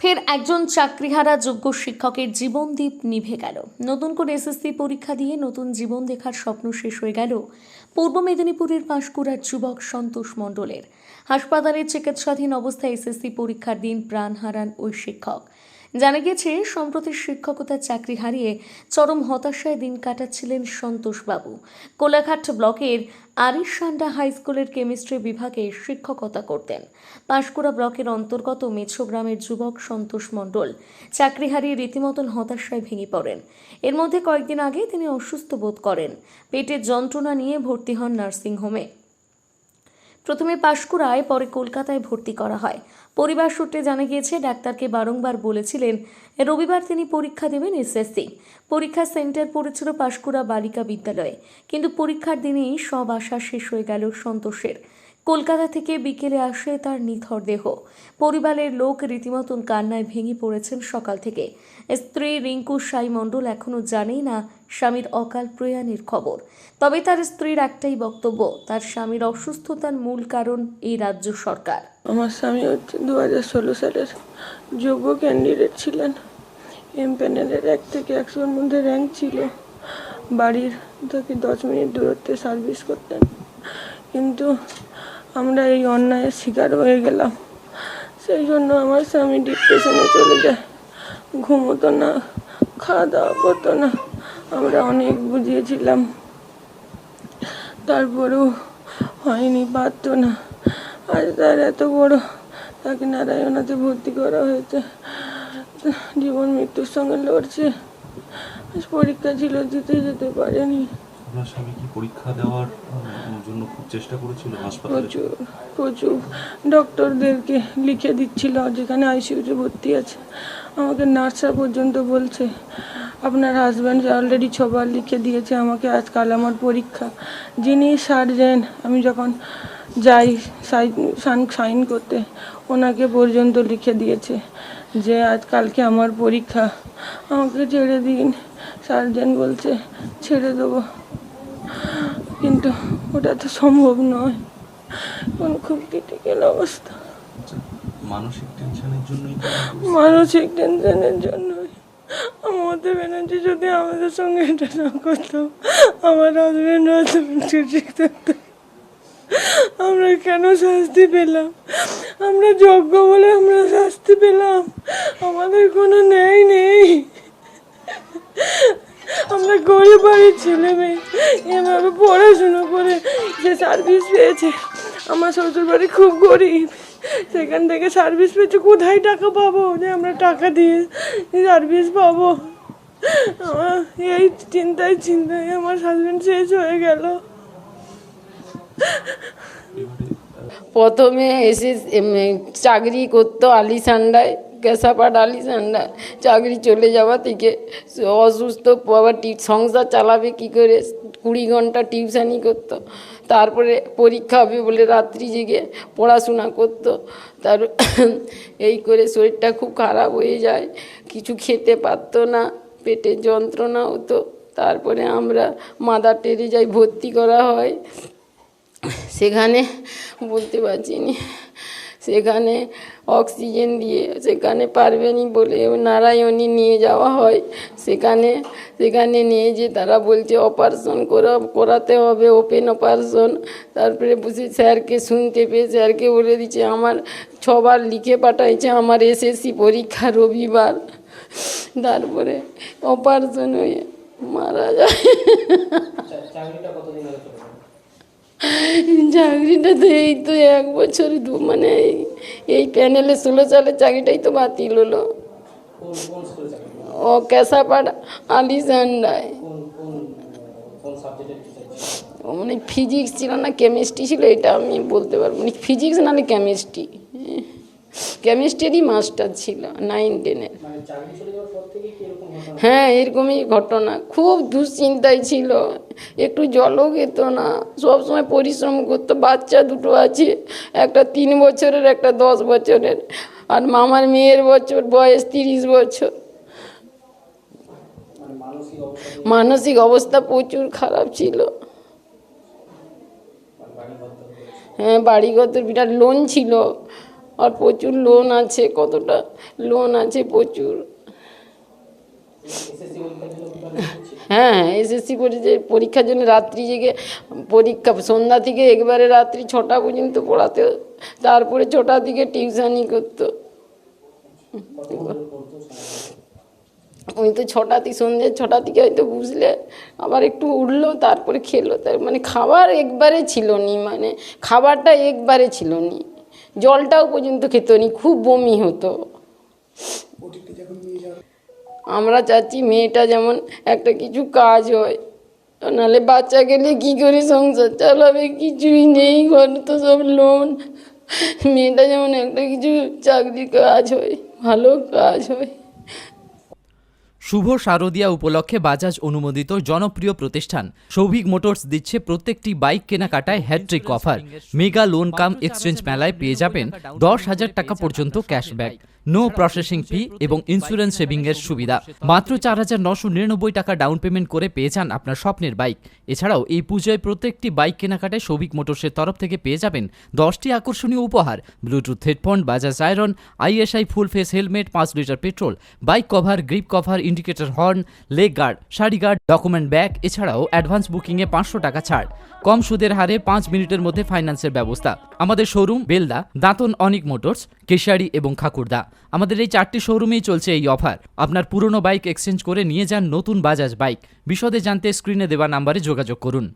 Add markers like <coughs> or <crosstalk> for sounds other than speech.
ফের একজন চাকরিহারা যোগ্য শিক্ষকের জীবনদীপ নিভে গেল। নতুন করে এসএসসি পরীক্ষা দিয়ে নতুন জীবন দেখার স্বপ্ন শেষ হয়ে গেল পূর্ব মেদিনীপুরের পাঁশকুড়ার যুবক সন্তোষ মণ্ডলের। হাসপাতালে চিকিৎসাধীন অবস্থায় এসএসসি পরীক্ষার দিন প্রাণ হারান ওই শিক্ষক। জানা গেছে সম্প্রতি শিক্ষকতার চাকরি হারিয়ে চরম হতাশায় দিন কাটাচ্ছিলেন সন্তোষবাবু। কোলাঘাট ব্লকের আরিসান্ডা হাই স্কুলের কেমিস্ট্রি বিভাগে শিক্ষকতা করতেন। পাঁশকুড়া ব্লকের অন্তর্গত মেছো গ্রামের যুবক সন্তোষ মণ্ডল চাকরি হারিয়ে রীতিমতন হতাশায় ভেঙে পড়েন। এর মধ্যে কয়েকদিন আগে তিনি অসুস্থ বোধ করেন। পেটের যন্ত্রণা নিয়ে ভর্তি হন নার্সিংহোমে। প্রথমে পাশকুড়ায়, পরে কলকাতায় ভর্তি করা হয়। পরিবার সূত্রে জানা গিয়েছে, ডাক্তারকে বারংবার বলেছিলেন, রবিবার তিনি পরীক্ষা দেবেন এসএসসি। পরীক্ষা সেন্টার পড়েছিল পাশকুড়া বালিকা বিদ্যালয়ে। কিন্তু পরীক্ষার দিনেই সব আশা শেষ হয়ে গেল সন্তোষের। কলকাতা থেকে বিকেলে আসে তার নিথর দেহ। পরিবারের লোক রীতিমতন কান্নায় ভেঙে পড়েছেন সকাল থেকে। স্ত্রী রিঙ্কু সাই মণ্ডল এখনও জানেই না স্বামীর অকাল প্রয়াণের খবর। তবে তার স্ত্রীর একটাই বক্তব্য, তার স্বামীর অসুস্থতার মূল কারণ এই রাজ্য সরকার। আমার স্বামী হচ্ছে দু হাজার ষোলো সালের যোগ্য ক্যান্ডিডেট ছিলেন। এম প্যানেলের এক থেকে একশোর মধ্যে র্যাঙ্ক ছিল। বাড়ির থেকে দশ মিনিট দূরত্বে সার্ভিস করতেন। কিন্তু আমরা এই অন্যায়ের শিকার হয়ে গেলাম। সেই জন্য আমার স্বামী ডিপ্রেশনে চলে যায়। ঘুমোতো না খাওয়া দাওয়া করতো না। আমরা অনেক বুঝিয়েছিলাম। তারপরেও হয়নি, পারতো না। আজ তার এত বড়, তাকে নারায়ণাতে ভর্তি করা হয়েছে। জীবন মৃত্যুর সঙ্গে লড়ছে। পরীক্ষা ছিল, দিতে যেতে পারেনি। আপনার স্বামী কি পরীক্ষা দেওয়ার জন্য খুব চেষ্টা করেছিল হাসপাতালে? প্রচুর প্রচুর। ডক্টরদেরকে লিখে দিচ্ছিল, যেখানে আইসিইউতে ভর্তি আছে। আমাকে নার্সরা পর্যন্ত বলছে, আপনার হাজব্যান্ড অলরেডি ছবার লিখে দিয়েছে আমাকে আজকাল আমার পরীক্ষা। যিনি সার্জেন আমি যখন যাই সাইন করতে, ওনাকে পর্যন্ত লিখে দিয়েছে যে আজকালকে আমার পরীক্ষা। আমাকে ছেড়ে দিন। সার্জেন বলছে, ছেড়ে দেবো। কিন্তু ওটা তো সম্ভব নয়। কোন খুব ক্রিটিক্যাল অবস্থা। আচ্ছা, মানসিক টেনশনের জন্যই মানসিক টেনশনের জন্যই। মমতা ব্যানার্জি যদি আমাদের সঙ্গে এটা না করতো আমার হাজব্যান্ড হয়তো ঠিক থাকতো। আমরা কেন শাস্তি পেলাম? আমরা যোগ্য বলে আমরা শাস্তি পেলাম। আমাদের কোনো ন্যায় নেই। আমরা গরিব বাড়ির ছেলে মেয়ে, এভাবে পড়াশুনো করে যে সার্ভিস পেয়েছে। আমার শ্বশুর বাড়ি খুব গরিব। সেখান থেকে সার্ভিস পেয়েছে, কোথায় টাকা পাবো? যে আমরা টাকা দিয়ে সার্ভিস পাবো। আমার এই চিন্তায় চিন্তায় আমার হাজব্যান্ড শেষ হয়ে গেল। প্রথমে এসে চাকরি করতো আলিসান্ডায় কেশাপাট আলিসান্ডায় চাকরি চলে যাওয়া থেকে। অসুস্থ আবার সংসার চালাবে কি করে? কুড়ি ঘণ্টা টিউশানি করতো। তারপরে পরীক্ষা হবে বলে রাত্রি জেগে পড়াশোনা করতো। তার <coughs> এই করে শরীরটা খুব খারাপ হয়ে যায়। কিছু খেতে পারতো না, পেটের যন্ত্রণা হতো। তারপরে আমরা মাদার টেরে যাই, ভর্তি করা হয়। সেখানে বলতে পারছি না। সেখানে অক্সিজেন দিয়ে সেখানে পারবেনি বলে নারায়ণী নিয়ে যাওয়া হয়। সেখানে সেখানে নিয়ে যে তারা বলছে অপারেশন করা, করাতে হবে ওপেন অপারেশন তারপরে বসে স্যারকে শুনতে পেয়ে স্যারকে বলে দিচ্ছে, আমার ছবার লিখে পাঠাইছে, আমার এসএসসি পরীক্ষা রবিবার। তারপরে অপারেশন হয়ে মারা যায়। চাকরিটা তো এই তো এক বছর দু মানে এই- প্যানেলে ষোলো সালের চাকরিটাই তো বাতিল হলো। ও কেশাপাড়া আলিসান্ডায় ও মানে ফিজিক্স ছিল না কেমিস্ট্রি ছিল এটা আমি বলতে পারব না। ফিজিক্স নাহলে কেমিস্ট্রি কেমিস্ট্রিরই মাস্টার ছিল নাইন টেনের হ্যাঁ এরকমই ঘটনা। খুব দুশ্চিন্তায় ছিল। একটু জলও খেত না। সবসময় পরিশ্রম করতো, বাচ্চা দুটো আছে, একটা তিন বছরের, একটা দশ বছরের। আর মামার মেয়ের বছর, বয়স তিরিশ বছর। মানসিক অবস্থা প্রচুর খারাপ ছিল। হ্যাঁ বাড়িগত বিরাট লোন ছিল। আর প্রচুর লোন আছে, কতটা লোন আছে প্রচুর। হ্যাঁ এসএসসি পরীক্ষার জন্য রাত্রি জেগে পরীক্ষা, সন্ধ্যা থেকে একবারে রাত্রি ছটা পর্যন্ত পড়াতে তারপরে ছটা থেকে টিউশনই করতো। ওই তো ছটা থেকে সন্ধ্যে, ছটা থেকে হয়তো বুঝলে আবার একটু উঠল, তারপরে খেলো। তার মানে খাবার একবারে ছিল নি মানে খাবারটা একবারে ছিল নি জলটাও পর্যন্ত খেত নি খুব বমি হতো। আমরা চাচ্ছি মেয়েটা যেমন একটা কিছু কাজ হয়। নাহলে বাচ্চা গেলে কি করে সংসার চালাবে? কিছুই নেই, ঘরে তো সব লোন মেয়েটা যেমন একটা কিছু চাকরি কাজ হয়, ভালো কাজ হয়। শুভ শারদিয়া উপলক্ষে বাজাজ অনুমোদিত জনপ্রিয় প্রতিষ্ঠান। সৌভিক মোটরস দিচ্ছে প্রত্যেকটি বাইক কেনাকাটায় hat trick offer. Mega loan cum exchange মেলায় পেয়ে যাবেন দশ হাজার টাকা পর্যন্ত ক্যাশব্যাক। নো প্রসেসিং ফি এবং ইন্স্যুরেন্স সেভিং এর সুবিধা। মাত্র চার হাজার নশো নিরানব্বই টাকা ডাউন পেমেন্ট করে পেয়ে যান আপনার স্বপ্নের বাইক এছাড়াও এই পুজোয় প্রত্যেকটি বাইক কেনাকাটায় সৌভিক মোটরসের তরফ থেকে পেয়ে যাবেন দশটি আকর্ষণীয় উপহার। Bluetooth headphone Bajaj iron ISI full face helmet পাঁচ litre petrol bike cover grip cover indicator horn leg guard sari guard document bag এছাড়াও অ্যাডভান্স বুকিংয়ে পাঁচশো টাকা ছাড়। কম সুদের হারে পাঁচ মিনিটের মধ্যে ফাইন্যান্সের ব্যবস্থা। আমাদের শোরুম বেলদা, দাঁতন অনিক মোটরস কেশারি এবং খাকুরদা। আমাদের এই চারটি শোরুমেই চলছে এই অফার আপনার পুরনো বাইক এক্সচেঞ্জ করে নিয়ে যান নতুন বাজাজ বাইক বিশদে জানতে স্ক্রিনে দেওয়া নাম্বারে যোগাযোগ করুন।